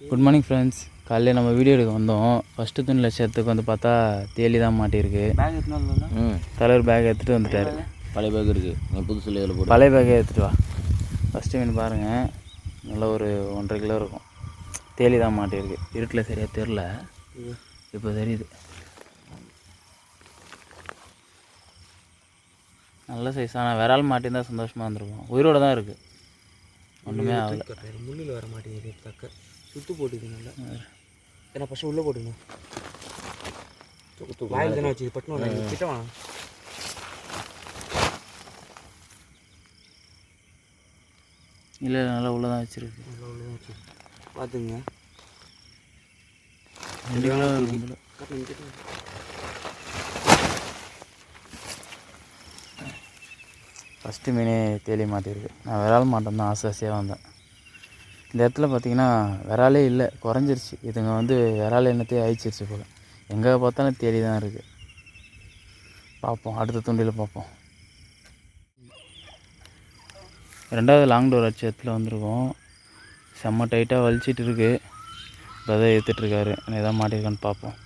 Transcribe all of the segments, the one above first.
Good morning friends காலையில் நம்ம video எடுக்க வந்தோம். ஃபஸ்ட்டு துணி லட்சத்துக்கு வந்து பார்த்தா தேலி தான் மாட்டியிருக்கு. ம். தலைவர் பேக் எடுத்துகிட்டு வந்துட்டார். பழைய பேக் இருக்குது புதுசு இதில் போட்டு பழைய பேக்கே எடுத்துகிட்டு வா. ஃபஸ்ட்டு மீன் பாருங்கள் நல்ல ஒரு ஒன்றரை கிலோ இருக்கும். தேலி தான் மாட்டியிருக்கு. இருட்டில் சரியாக தெரில. இப்போ தெரியுது. நல்ல சைஸ் ஆனால் விரால் மாட்டியிருந்தா சந்தோஷமாக இருந்திருக்கும். உயிரோட தான் இருக்குது ஒன்றுமே ஆகலை. முள்ளில் வர மாட்டேங்குது தக்க. சுத்து போட்டுது நல்லா. ஏன்னா ஃபஸ்ட்டு உள்ளே போட்டுங்க வாயில் தானே வச்சு பட்டுனு கிட்ட வேணாம் இல்லை நல்லா உள்ளே தான் வச்சுருக்கு. நல்லா உள்ளே வச்சு பார்த்துங்க ரெண்டு கிலோ இருக்கும் போல. ஃபஸ்ட்டு மீனே தேலி மாட்டியிருக்கு. நான் விரால் மாட்டோம் தான் ஆசை ஆசையாக வந்தேன். இந்த இடத்துல பார்த்தீங்கன்னா விராலே இல்லை குறைஞ்சிருச்சு. இதுங்க வந்து விரால் எண்ணத்தையே அழிச்சிருச்சு போல். எங்கே பார்த்தாலும் தேடி தான் இருக்குது பார்ப்போம். அடுத்த துண்டியில் பார்ப்போம். ரெண்டாவது லாங் டோர் அடிச்ச இடத்துல வந்திருக்கோம். செம்ம டைட்டாக வலிச்சிட்டு இருக்கு. பிரதர் ஏற்றுட்ருக்காரு எதாவது மாட்டியிருக்கான்னு பார்ப்போம்.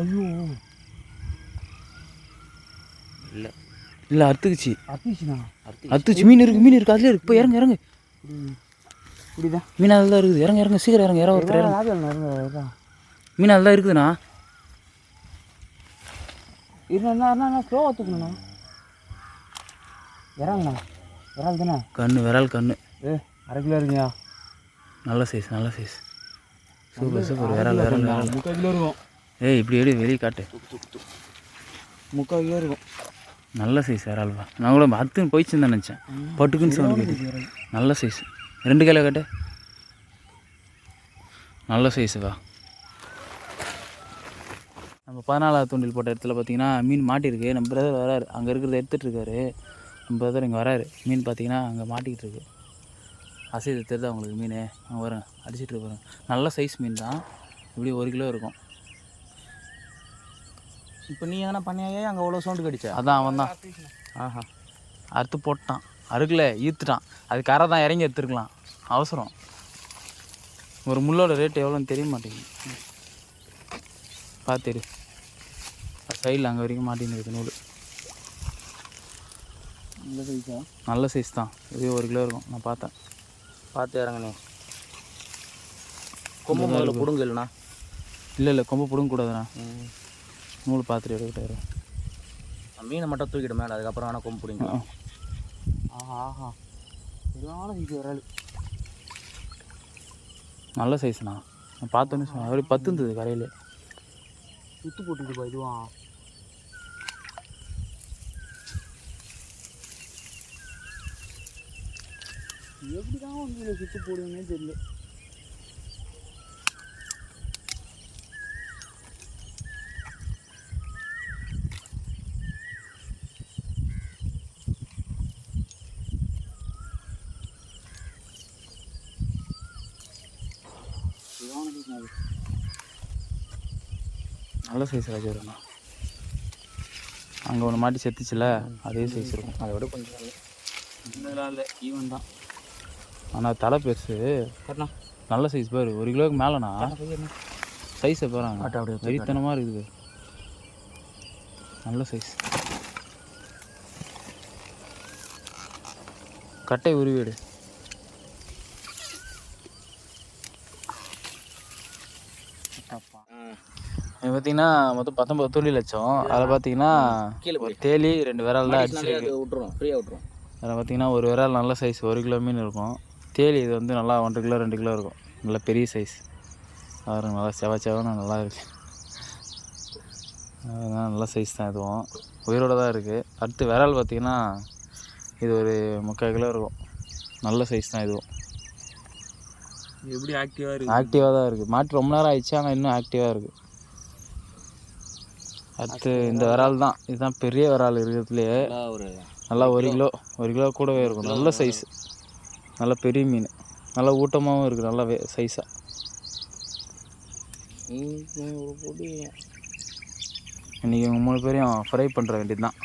ஐயோ. இல்லை. இல்லை அறுத்துக்குச்சு. அத்திச்சுண்ணா அறுத்துச்சு மீன் இருக்குது மீன் இருக்குது அதுலேயே இருக்கு. போய் இறங்க இறங்க. இப்படிதான். மீன் அதில் தான் இருக்குது. இறங்க இறங்க. சீக்கிரம் இறங்க. இறங்க ஒருத்தர் இறங்க ராஜா மீன் அதில் தான் இருக்குதுண்ணா இருந்தா என்ன ஸ்லோவாக தூக்கணுண்ணா இறாங்கண்ணா. இறால் தானே? கண்ணு விரால் கண்ணு. ஏ அரை கிலோ இருக்குங்க நல்ல சைஸ் நல்ல சைஸ் சூப்பர் சூப்பர். விரால் விரால் விரால். முக்கால் கிலோ இருக்கும். ஏய் இப்படி எடு வெளியே காட்டு? முக்கால் கிலோ இருக்கும். நல்ல சைஸ் விரால்வா நான் கூட அத்துன்னு போயிடுச்சுன்னு தான் நினச்சேன். பட்டுக்குன்னு சவுண்ட் கேட்டு நல்ல சைஸ் ரெண்டு கிலோ கட்டு. நல்ல சைஸுவா நம்ம பதினாலாவது தூண்டில் போட்ட இடத்துல பார்த்தீங்கன்னா மீன் மாட்டியிருக்கு நம்ம பிரதர் வராரு. அங்கே இருக்கிறத எடுத்துகிட்டு இருக்காரு. நம்ம பிரதர் இங்கே வராரு. மீன் பார்த்தீங்கன்னா அங்கே மாட்டிக்கிட்டு இருக்கு. அசைது தெரியுது அவங்களுக்கு மீன். அங்கே வரேன். அடிச்சிட்டு இருப்பாங்க நல்ல சைஸ் மீன் தான். இப்படி ஒரு கிலோ இருக்கும். இப்போ நீ எதனா பண்ணியாயே அங்கே அவ்வளோ சவுண்டு கடிச்சா? அதான் அவன் தான் ஆஹா. அறுத்து போட்டான். அறுக்கல ஈத்துட்டான். அது கரை தான் இறங்கி எடுத்துருக்கலாம். அவசரம். ஒரு முள்ளோட ரேட் எவ்வளோன்னு தெரிய மாட்டேங்குது. பார்த்துரு சைடில் அங்கே வரைக்கும் மாட்டின்னு நூல். இந்த சைஸா நல்ல சைஸ் தான். இது ஒரு கிலோ இருக்கும். நான் பார்த்தேன். பார்த்து இறங்கண்ணே. கொம்பு முதல்ல பிடுங்க இல்லைண்ணா இல்லை இல்லை. கொம்பு பிடுங்க கூடாதுண்ணா நூல் பார்த்துட்டு எடுக்கிட்டாரு மீனை மட்டும் தூக்கிட்டு மேலே அதுக்கப்புறம் வேணால் கொம்பு பிடிங்க. ஆஹா ஆஹா. இதனால இது வராது நல்ல சைஸ்ண்ணா நான் பார்த்தோன்னே சொன்னேன். அப்படியே பத்து இருந்தது கரையில். சுத்து போட்டுக்குப்பா இதுவா? எப்படி தான் வந்து சுத்து போடுவீங்கன்னே தெரியல. நல்ல சைஸ் ராஜாண்ணா அங்கே ஒன்று மாட்டி செத்துச்சுல அதே சைஸ் இருக்கும். அதை விட கொஞ்சம் இல்லை ஈவன் தான். ஆனால் தலை பெருசு. நல்ல சைஸ் பாரு. ஒரு கிலோவுக்கு மேலேண்ணா சைஸை பாருங்க அப்படியே வெறித்தனமாக இருக்குது நல்ல சைஸ் கட்டை உருவீடு இது பார்த்தீங்கன்னா மொத்தம் பத்தொம்பது துளி லட்சம். அதில் பார்த்தீங்கன்னா ஒரு தேலி ரெண்டு விரல் தான் அடிச்சிருக்கு. விட்டுரும். ஃப்ரீயாக விட்டுரும். அதில் பார்த்தீங்கன்னா ஒரு விரல் நல்ல சைஸ் ஒரு கிலோ மீன் இருக்கும். தேலி இது வந்து நல்லா ஒன்றரை கிலோ ரெண்டு கிலோ இருக்கும். நல்ல பெரிய சைஸ் பாருங்க நல்லா செவ செவன்னு நல்லா இருக்கு. அதுதான் நல்ல சைஸ் தான் இதுவும். உயிரோட தான் இருக்குது அடுத்து விரல் பார்த்தீங்கன்னா இது ஒரு முக்கால் கிலோ இருக்கும். நல்ல சைஸ் தான் இதுவும். எப்படி ஆக்டிவாக இருக்கு ஆக்டிவாக தான் இருக்குது மாட்டு ரொம்ப நேரம் ஆயிடுச்சு ஆனால் இன்னும் ஆக்டிவாக இருக்குது அடுத்து இந்த விரால் தான். இதுதான் பெரிய விரால் இருக்கிறதுலையே. ஒரு நல்லா ஒரு கிலோ. ஒரு கிலோ கூடவே இருக்கும். நல்ல சைஸ் நல்ல பெரிய மீன். நல்லா ஊட்டமாகவும் இருக்குது நல்ல சைஸாக இன்றைக்கி இவங்க மூணு பேரையும் ஃப்ரை பண்ணுற வேண்டியது தான்